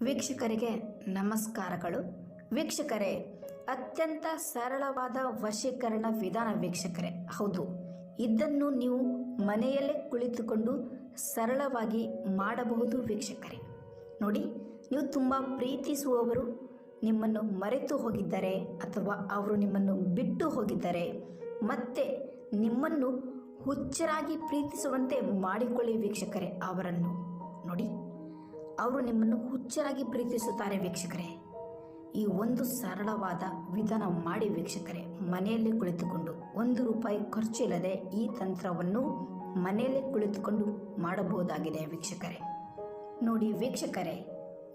ವೀಕ್ಷಕರಿಗೆ ನಮಸ್ಕಾರಗಳು. ವೀಕ್ಷಕರೇ, ಅತ್ಯಂತ ಸರಳವಾದ ವಶೀಕರಣ ವಿಧಾನ ವೀಕ್ಷಕರೇ. ಹೌದು, ಇದನ್ನು ನೀವು ಮನೆಯಲ್ಲೇ ಕುಳಿತುಕೊಂಡು ಸರಳವಾಗಿ ಮಾಡಬಹುದು ವೀಕ್ಷಕರೇ. ನೋಡಿ, ನೀವು ತುಂಬ ಪ್ರೀತಿಸುವವರು ನಿಮ್ಮನ್ನು ಮರೆತು ಹೋಗಿದ್ದಾರೆ ಅಥವಾ ಅವರು ನಿಮ್ಮನ್ನು ಬಿಟ್ಟು ಹೋಗಿದ್ದಾರೆ, ಮತ್ತೆ ನಿಮ್ಮನ್ನು ಹುಚ್ಚರಾಗಿ ಪ್ರೀತಿಸುವಂತೆ ಮಾಡಿಕೊಳ್ಳಿ ವೀಕ್ಷಕರೇ ಅವರನ್ನು. ನೋಡಿ ಅವರು ನಿಮ್ಮನ್ನು ಹುಚ್ಚರಾಗಿ ಪ್ರೀತಿಸುತ್ತಾರೆ ವೀಕ್ಷಕರೇ. ಈ ಒಂದು ಸರಳವಾದ ವಿಧಾನ ಮಾಡಿ ವೀಕ್ಷಕರೇ, ಮನೆಯಲ್ಲೇ ಕುಳಿತುಕೊಂಡು ಒಂದು ರೂಪಾಯಿ ಖರ್ಚು ಇಲ್ಲದೆ ಈ ತಂತ್ರವನ್ನು ಮನೆಯಲ್ಲೇ ಕುಳಿತುಕೊಂಡು ಮಾಡಬಹುದಾಗಿದೆ ವೀಕ್ಷಕರೇ. ನೋಡಿ ವೀಕ್ಷಕರೇ,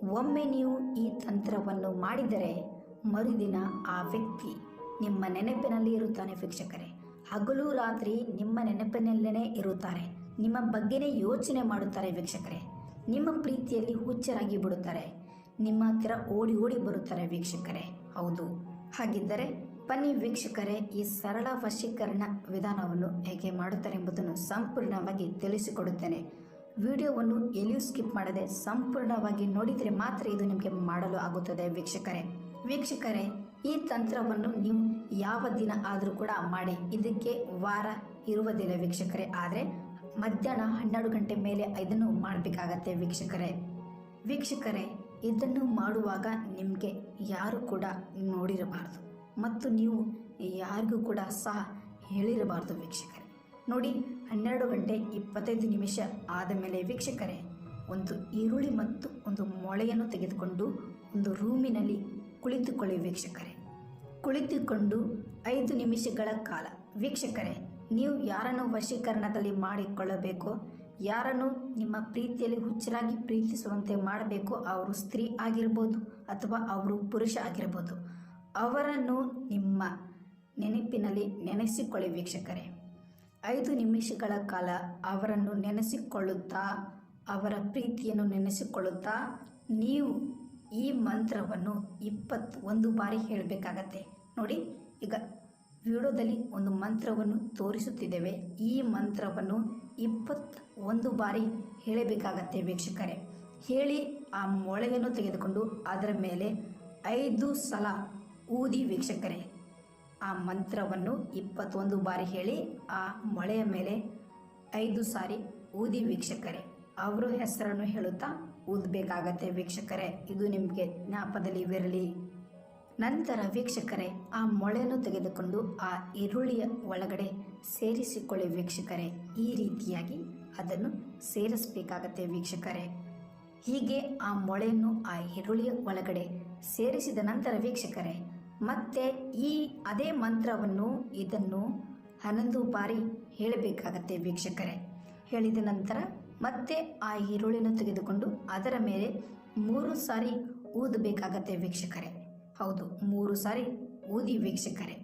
ಒಮ್ಮೆ ನೀವು ಈ ತಂತ್ರವನ್ನು ಮಾಡಿದರೆ ಮರುದಿನ ಆ ವ್ಯಕ್ತಿ ನಿಮ್ಮ ನೆನಪಿನಲ್ಲಿ ಇರುತ್ತಾನೆ ವೀಕ್ಷಕರೇ. ಹಗಲು ರಾತ್ರಿ ನಿಮ್ಮ ನೆನಪಿನಲ್ಲೇ ಇರುತ್ತಾರೆ. ನಿಮ್ಮ ಬಗ್ಗೆನೇ ಯೋಚನೆ ಮಾಡುತ್ತಾರೆ ವೀಕ್ಷಕರೇ. ನಿಮ್ಮ ಪ್ರೀತಿಯಲ್ಲಿ ಹುಚ್ಚರಾಗಿ ಬಿಡುತ್ತಾರೆ. ನಿಮ್ಮ ಹತ್ತಿರ ಓಡಿ ಓಡಿ ಬರುತ್ತಾರೆ ವೀಕ್ಷಕರೇ. ಹೌದು. ಹಾಗಿದ್ದರೆ ಬನ್ನಿ ವೀಕ್ಷಕರೇ, ಈ ಸರಳ ವಶೀಕರಣ ವಿಧಾನವನ್ನು ಹೇಗೆ ಮಾಡುತ್ತಾರೆ ಎಂಬುದನ್ನು ಸಂಪೂರ್ಣವಾಗಿ ತಿಳಿಸಿಕೊಡುತ್ತೇನೆ. ವಿಡಿಯೋವನ್ನು ಎಲ್ಲಿಯೂ ಸ್ಕಿಪ್ ಮಾಡದೆ ಸಂಪೂರ್ಣವಾಗಿ ನೋಡಿದರೆ ಮಾತ್ರ ಇದು ನಿಮಗೆ ಮಾಡಲು ಆಗುತ್ತದೆ ವೀಕ್ಷಕರೇ. ವೀಕ್ಷಕರೇ, ಈ ತಂತ್ರವನ್ನು ನೀವು ಯಾವ ದಿನ ಆದರೂ ಕೂಡ ಮಾಡಿ. ಇದಕ್ಕೆ ವಾರ ಇರುವುದಿಲ್ಲ ವೀಕ್ಷಕರೇ. ಆದರೆ ಮಧ್ಯಾಹ್ನ ಹನ್ನೆರಡು ಗಂಟೆ ಮೇಲೆ ಇದನ್ನು ಮಾಡಬೇಕಾಗತ್ತೆ ವೀಕ್ಷಕರೇ. ವೀಕ್ಷಕರೇ, ಇದನ್ನು ಮಾಡುವಾಗ ನಿಮಗೆ ಯಾರು ಕೂಡ ನೋಡಿರಬಾರ್ದು ಮತ್ತು ನೀವು ಯಾರಿಗೂ ಕೂಡ ಸಹ ಹೇಳಿರಬಾರ್ದು ವೀಕ್ಷಕರೇ. ನೋಡಿ, ಹನ್ನೆರಡು ಗಂಟೆ ಇಪ್ಪತ್ತೈದು ನಿಮಿಷ ಆದ ಮೇಲೆ ವೀಕ್ಷಕರೇ, ಒಂದು ಈರುಳ್ಳಿ ಮತ್ತು ಒಂದು ಮೊಳೆಯನ್ನು ತೆಗೆದುಕೊಂಡು ಒಂದು ರೂಮಿನಲ್ಲಿ ಕುಳಿತುಕೊಳ್ಳಿ ವೀಕ್ಷಕರೇ. ಕುಳಿತುಕೊಂಡು ಐದು ನಿಮಿಷಗಳ ಕಾಲ. ವೀಕ್ಷಕರೇ, ನೀವು ಯಾರನ್ನು ವಶೀಕರಣದಲ್ಲಿ ಮಾಡಿಕೊಳ್ಳಬೇಕು, ಯಾರನ್ನು ನಿಮ್ಮ ಪ್ರೀತಿಯಲ್ಲಿ ಹುಚ್ಚರಾಗಿ ಪ್ರೀತಿಸುವಂತೆ ಮಾಡಬೇಕು, ಅವರು ಸ್ತ್ರೀ ಆಗಿರ್ಬೋದು ಅಥವಾ ಅವರು ಪುರುಷ ಆಗಿರ್ಬೋದು, ಅವರನ್ನು ನಿಮ್ಮ ನೆನಪಿನಲ್ಲಿ ನೆನೆಸಿಕೊಳ್ಳಿ ವೀಕ್ಷಕರೇ. ಐದು ನಿಮಿಷಗಳ ಕಾಲ ಅವರನ್ನು ನೆನೆಸಿಕೊಳ್ಳುತ್ತಾ, ಅವರ ಪ್ರೀತಿಯನ್ನು ನೆನೆಸಿಕೊಳ್ಳುತ್ತಾ, ನೀವು ಈ ಮಂತ್ರವನ್ನು ಇಪ್ಪತ್ತು ಒಂದು ಬಾರಿ ಹೇಳಬೇಕಾಗತ್ತೆ. ನೋಡಿ, ಈಗ ವಿಡಿಯೋದಲ್ಲಿ ಒಂದು ಮಂತ್ರವನ್ನು ತೋರಿಸುತ್ತಿದ್ದೇವೆ. ಈ ಮಂತ್ರವನ್ನು ಇಪ್ಪತ್ತ ಒಂದು ಬಾರಿ ಹೇಳಬೇಕಾಗತ್ತೆ ವೀಕ್ಷಕರೇ. ಹೇಳಿ ಆ ಮೊಳೆಯನ್ನು ತೆಗೆದುಕೊಂಡು ಅದರ ಮೇಲೆ ಐದು ಸಲ ಊದಿ ವೀಕ್ಷಕರೇ. ಆ ಮಂತ್ರವನ್ನು ಇಪ್ಪತ್ತೊಂದು ಬಾರಿ ಹೇಳಿ ಆ ಮೊಳೆಯ ಮೇಲೆ ಐದು ಸಾರಿ ಊದಿ ವೀಕ್ಷಕರೇ. ಅವರ ಹೆಸರನ್ನು ಹೇಳುತ್ತಾ ಓದಬೇಕಾಗತ್ತೆ ವೀಕ್ಷಕರೇ, ಇದು ನಿಮಗೆ ಜ್ಞಾಪದಲ್ಲಿ ಇರಲಿ. ನಂತರ ವೀಕ್ಷಕರೇ, ಆ ಮೊಳೆಯನ್ನು ತೆಗೆದುಕೊಂಡು ಆ ಈರುಳ್ಳಿಯ ಒಳಗಡೆ ಸೇರಿಸಿಕೊಳ್ಳಿ ವೀಕ್ಷಕರೇ. ಈ ರೀತಿಯಾಗಿ ಅದನ್ನು ಸೇರಿಸಬೇಕಾಗತ್ತೆ ವೀಕ್ಷಕರೇ. ಹೀಗೆ ಆ ಮೊಳೆಯನ್ನು ಆ ಈರುಳ್ಳಿಯ ಒಳಗಡೆ ಸೇರಿಸಿದ ನಂತರ ವೀಕ್ಷಕರೇ, ಮತ್ತೆ ಈ ಅದೇ ಮಂತ್ರವನ್ನು ಇದನ್ನು ಹನ್ನೊಂದು ಬಾರಿ ಹೇಳಬೇಕಾಗತ್ತೆ ವೀಕ್ಷಕರೇ. ಹೇಳಿದ ನಂತರ ಮತ್ತೆ ಆ ಈರುಳ್ಳಿನ ತೆಗೆದುಕೊಂಡು ಅದರ ಮೇಲೆ ಮೂರು ಸಾರಿ ಊದಬೇಕಾಗತ್ತೆ ವೀಕ್ಷಕರೇ. ಹೌದು, ಮೂರು ಸಾರಿ ಊದಿ ವೀಕ್ಷಕರೇ.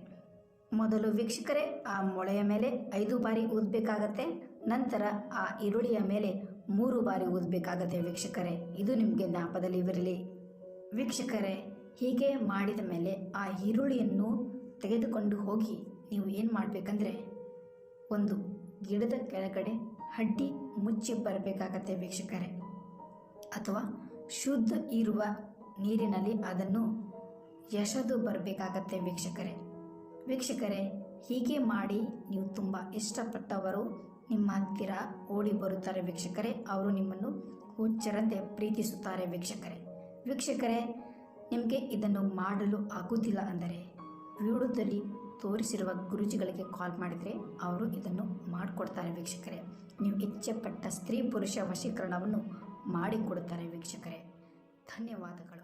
ಮೊದಲು ವೀಕ್ಷಕರೇ, ಆ ಮೊಳೆಯ ಮೇಲೆ ಐದು ಬಾರಿ ಊದಬೇಕಾಗತ್ತೆ, ನಂತರ ಆ ಈರುಳ್ಳಿಯ ಮೇಲೆ ಮೂರು ಬಾರಿ ಊದಬೇಕಾಗತ್ತೆ ವೀಕ್ಷಕರೇ. ಇದು ನಿಮಗೆ ಜ್ಞಾಪದಲ್ಲಿ ಇರಲಿ ವೀಕ್ಷಕರೇ, ಹೀಗೆ ಮಾಡಿದ ಮೇಲೆ ಆ ಈರುಳ್ಳಿಯನ್ನು ತೆಗೆದುಕೊಂಡು ಹೋಗಿ ನೀವು ಏನು ಮಾಡಬೇಕಂದ್ರೆ, ಒಂದು ಗಿಡದ ಕೆಳಗಡೆ ಹಡ್ಡಿ ಮುಚ್ಚಿ ಬರಬೇಕಾಗತ್ತೆ ವೀಕ್ಷಕರೇ. ಅಥವಾ ಶುದ್ಧ ಇರುವ ನೀರಿನಲ್ಲಿ ಅದನ್ನು ಎಸೆದು ಬರಬೇಕಾಗತ್ತೆ ವೀಕ್ಷಕರೇ. ವೀಕ್ಷಕರೇ, ಹೀಗೆ ಮಾಡಿ ನೀವು ತುಂಬ ಇಷ್ಟಪಟ್ಟವರು ನಿಮ್ಮ ಹತ್ತಿರ ಓಡಿ ಬರುತ್ತಾರೆ ವೀಕ್ಷಕರೇ. ಅವರು ನಿಮ್ಮನ್ನು ಹುಚ್ಚರಂತೆ ಪ್ರೀತಿಸುತ್ತಾರೆ ವೀಕ್ಷಕರೇ. ವೀಕ್ಷಕರೇ, ನಿಮಗೆ ಇದನ್ನು ಮಾಡಲು ಆಗುತ್ತಿಲ್ಲ ಅಂದರೆ ವಿಡಿಯೋದಲ್ಲಿ ತೋರಿಸಿರುವ ಗುರುಜಿಗಳಿಗೆ ಕಾಲ್ ಮಾಡಿದರೆ ಅವರು ಇದನ್ನು ಮಾಡಿಕೊಡ್ತಾರೆ ವೀಕ್ಷಕರೇ. ನೀವು ಇಚ್ಛೆಪಟ್ಟ ಸ್ತ್ರೀ ಪುರುಷ ವಶೀಕರಣವನ್ನು ಮಾಡಿಕೊಡುತ್ತಾರೆ ವೀಕ್ಷಕರೇ. ಧನ್ಯವಾದಗಳು.